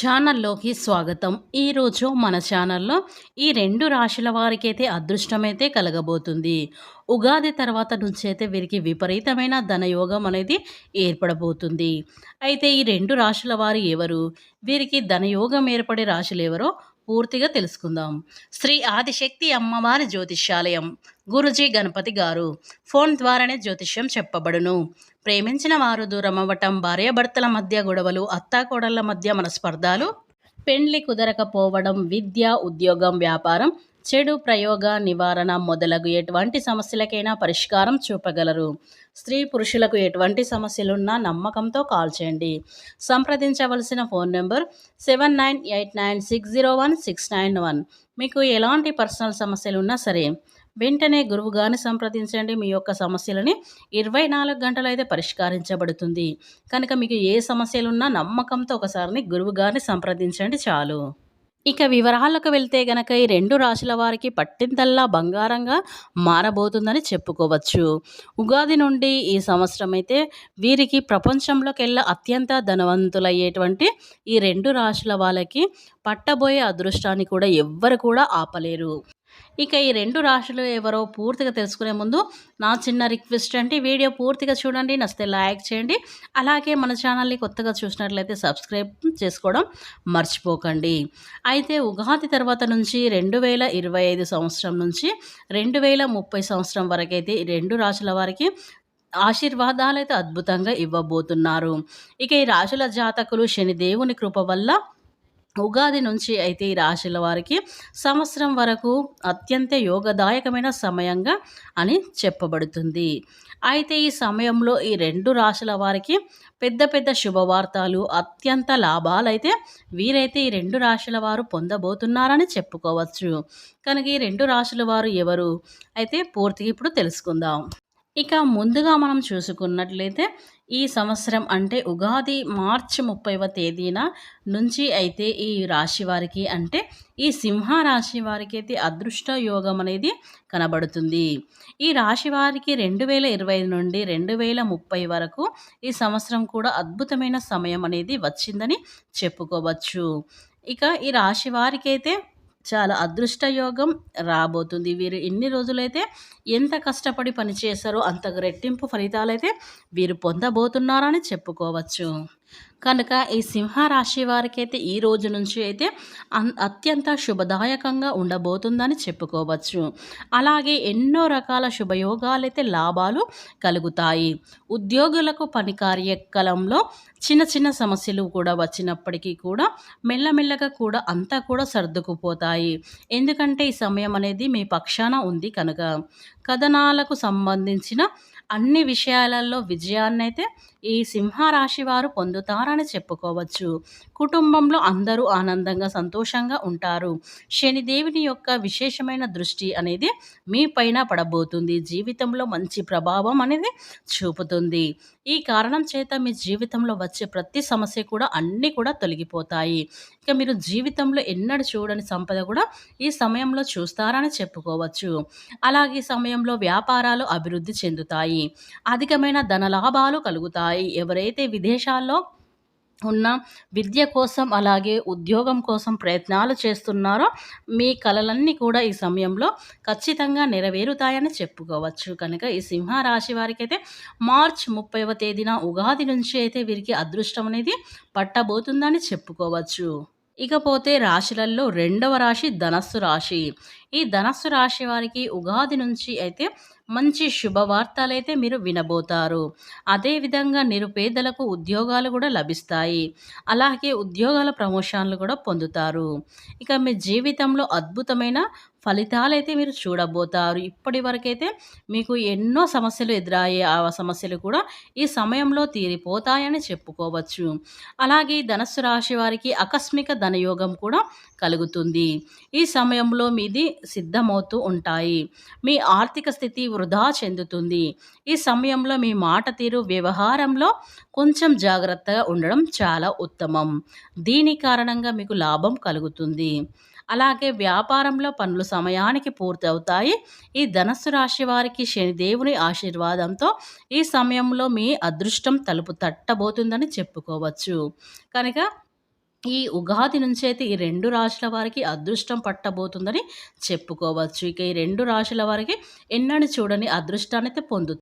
ఛానల్లోకి స్వాగతం. ఈరోజు మన ఛానల్లో ఈ రెండు రాశుల వారికైతే అదృష్టమైతే కలగబోతుంది. ఉగాది తర్వాత నుంచి అయితే వీరికి విపరీతమైన ధనయోగం అనేది ఏర్పడబోతుంది. అయితే ఈ రెండు రాశుల వారు ఎవరు? వీరికి ధనయోగం ఏర్పడే రాశులు ఎవరో పూర్తిగా తెలుసుకుందాం. శ్రీ ఆదిశక్తి అమ్మవారి జ్యోతిష్యాలయం. గురుజీ గణపతి గారు ఫోన్ ద్వారానే జ్యోతిష్యం చెప్పబడును. ప్రేమించిన వారు దూరం అవ్వటం భార్యాభర్తల మధ్య గొడవలు అత్తాకోడళ్ళ మధ్య మనస్పర్ధాలు పెండ్లి కుదరకపోవడం విద్య ఉద్యోగం వ్యాపారం చెడు ప్రయోగ నివారణ మొదలగు ఎటువంటి సమస్యలకైనా పరిష్కారం చూపగలరు. స్త్రీ పురుషులకు ఎటువంటి సమస్యలున్నా నమ్మకంతో కాల్ చేయండి. సంప్రదించవలసిన phone number seven nine eight nine six zero one six nine one. మీకు ఎలాంటి పర్సనల్ సమస్యలు ఉన్నా సరే వెంటనే గురువుగారిని సంప్రదించండి. మీ యొక్క సమస్యలని ఇరవై నాలుగు గంటలు అయితే పరిష్కరించబడుతుంది. కనుక మీకు ఏ సమస్యలున్నా నమ్మకంతో ఒకసారిని గురువుగారిని సంప్రదించండి చాలు. ఇక వివరాలకు వెళ్తే గనక ఈ రెండు రాశుల వారికి పట్టిందల్లా బంగారంగా మారబోతుందని చెప్పుకోవచ్చు. ఉగాది నుండి ఈ సంవత్సరం అయితే వీరికి ప్రపంచంలోకెల్లా అత్యంత ధనవంతులయ్యేటువంటి ఈ రెండు రాశుల వాళ్ళకి పట్టబోయే అదృష్టాన్ని కూడా ఎవ్వరు కూడా ఆపలేరు. ఇక ఈ రెండు రాశులు ఎవరో పూర్తిగా తెలుసుకునే ముందు నా చిన్న రిక్వెస్ట్ అంటే వీడియో పూర్తిగా చూడండి నచ్చితే లైక్ చేయండి. అలాగే మన ఛానల్ని కొత్తగా చూసినట్లయితే సబ్స్క్రైబ్ చేసుకోవడం మర్చిపోకండి. అయితే ఉగాది తర్వాత నుంచి రెండు వేల ఇరవై ఐదు సంవత్సరం నుంచి రెండు వేల ముప్పై సంవత్సరం వరకు అయితే ఈ రెండు రాశుల వారికి ఆశీర్వాదాలు అయితే అద్భుతంగా ఇవ్వబోతున్నారు. ఇక ఈ రాశుల జాతకులు శనిదేవుని కృప వల్ల ఉగాది నుంచి అయితే ఈ రాశుల వారికి సంవత్సరం వరకు అత్యంత యోగదాయకమైన సమయంగా అని చెప్పబడుతుంది. అయితే ఈ సమయంలో ఈ రెండు రాశుల వారికి పెద్ద పెద్ద శుభవార్తలు అత్యంత లాభాలైతే వీరైతే ఈ రెండు రాశుల వారు పొందబోతున్నారని చెప్పుకోవచ్చు. కనుక ఈ రెండు రాశుల వారు ఎవరు? అయితే పూర్తిగా ఇప్పుడు తెలుసుకుందాం. ఇక ముందుగా మనం చూసుకున్నట్లయితే ఈ సంవత్సరం అంటే ఉగాది మార్చి ముప్పైవ తేదీన నుంచి అయితే ఈ రాశి వారికి అంటే ఈ సింహ రాశి వారికి అయితే అదృష్ట యోగం అనేది కనబడుతుంది. ఈ రాశి వారికి రెండు వేల ఇరవై నుండి రెండు వేల ముప్పై వరకు ఈ సంవత్సరం కూడా అద్భుతమైన సమయం అనేది వచ్చిందని చెప్పుకోవచ్చు. ఇక ఈ రాశి వారికైతే చాలా అదృష్ట యోగం రాబోతుంది. వీరు ఎన్ని రోజులైతే ఎంత కష్టపడి పనిచేశారో అంత రెట్టింపు ఫలితాలైతే వీరు పొందబోతున్నారని చెప్పుకోవచ్చు. కనుక ఈ సింహరాశి వారికైతే ఈ రోజు నుంచి అయితే అత్యంత శుభదాయకంగా ఉండబోతుందని చెప్పుకోవచ్చు. అలాగే ఎన్నో రకాల శుభయోగాలైతే లాభాలు కలుగుతాయి. ఉద్యోగులకు పని కార్యక్రమంలో చిన్న చిన్న సమస్యలు కూడా వచ్చినప్పటికీ కూడా మెల్లమెల్లగా కూడా అంతా కూడా సర్దుకుపోతాయి. ఎందుకంటే ఈ సమయం అనేది మీ పక్షాన ఉంది కనుక. కథనాలకు సంబంధించిన అన్ని విషయాలలో విజయాన్నైతే ఈ సింహరాశి వారు పొందుతారని చెప్పుకోవచ్చు. కుటుంబంలో అందరూ ఆనందంగా సంతోషంగా ఉంటారు. శనిదేవుని యొక్క విశేషమైన దృష్టి అనేది మీ పైన పడబోతుంది. జీవితంలో మంచి ప్రభావం అనేది చూపుతుంది. ఈ కారణం చేత మీ జీవితంలో వచ్చే ప్రతి సమస్య కూడా అన్నీ కూడా తొలగిపోతాయి. ఇక మీరు జీవితంలో ఎన్నడూ చూడని సంపద కూడా ఈ సమయంలో చూస్తారని చెప్పుకోవచ్చు. అలాగే సమయంలో వ్యాపారాలు అభివృద్ధి చెందుతాయి. అధికమైన ధనలాభాలు కలుగుతాయి. ఎవరైతే విదేశాల్లో ఉన్న విద్య కోసం అలాగే ఉద్యోగం కోసం ప్రయత్నాలు చేస్తున్నారో మీ కలలన్నీ కూడా ఈ సమయంలో ఖచ్చితంగా నెరవేరుతాయని చెప్పుకోవచ్చు. కనుక ఈ సింహరాశి వారికి అయితే మార్చ్ ముప్పైవ తేదీన ఉగాది నుంచి అయితే వీరికి అదృష్టం అనేది పట్టబోతుందని చెప్పుకోవచ్చు. ఇకపోతే రాశులలో రెండవ రాశి ధనస్సు రాశి. ఈ ధనస్సు రాశి వారికి ఉగాది నుంచి అయితే మంచి శుభవార్తలైతే మీరు వినబోతారు. అదేవిధంగా నిరుపేదలకు ఉద్యోగాలు కూడా లభిస్తాయి. అలాగే ఉద్యోగాల ప్రమోషన్లు కూడా పొందుతారు. ఇక మీ జీవితంలో అద్భుతమైన ఫలితాలైతే మీరు చూడబోతారు. ఇప్పటి వరకైతే మీకు ఎన్నో సమస్యలు ఎదురయ్యే ఆ సమస్యలు కూడా ఈ సమయంలో తీరిపోతాయని చెప్పుకోవచ్చు. అలాగే ధనస్సు రాశి వారికి ఆకస్మిక ధనయోగం కూడా కలుగుతుంది. ఈ సమయంలో మీది సిద్ధమవుతూ ఉంటాయి. మీ ఆర్థిక స్థితి వృధా చెందుతుంది. ఈ సమయంలో మీ మాట తీరు వ్యవహారంలో కొంచెం జాగ్రత్తగా ఉండడం చాలా ఉత్తమం. దీని కారణంగా మీకు లాభం కలుగుతుంది. అలాగే వ్యాపారంలో పనులు సమయానికి పూర్తవుతాయి. ఈ ధనస్సు రాశి వారికి శనిదేవుని ఆశీర్వాదంతో ఈ సమయంలో మీ అదృష్టం తలుపు తట్టబోతుందని చెప్పుకోవచ్చు. కనుక ఈ ఉగాది నుంచి అయితే ఈ రెండు రాశుల వారికి అదృష్టం పట్టబోతుందని చెప్పుకోవచ్చు. ఇక ఈ రెండు రాశుల వారికి ఎన్నడూ చూడని అదృష్టాన్ని అయితే పొందుతుంది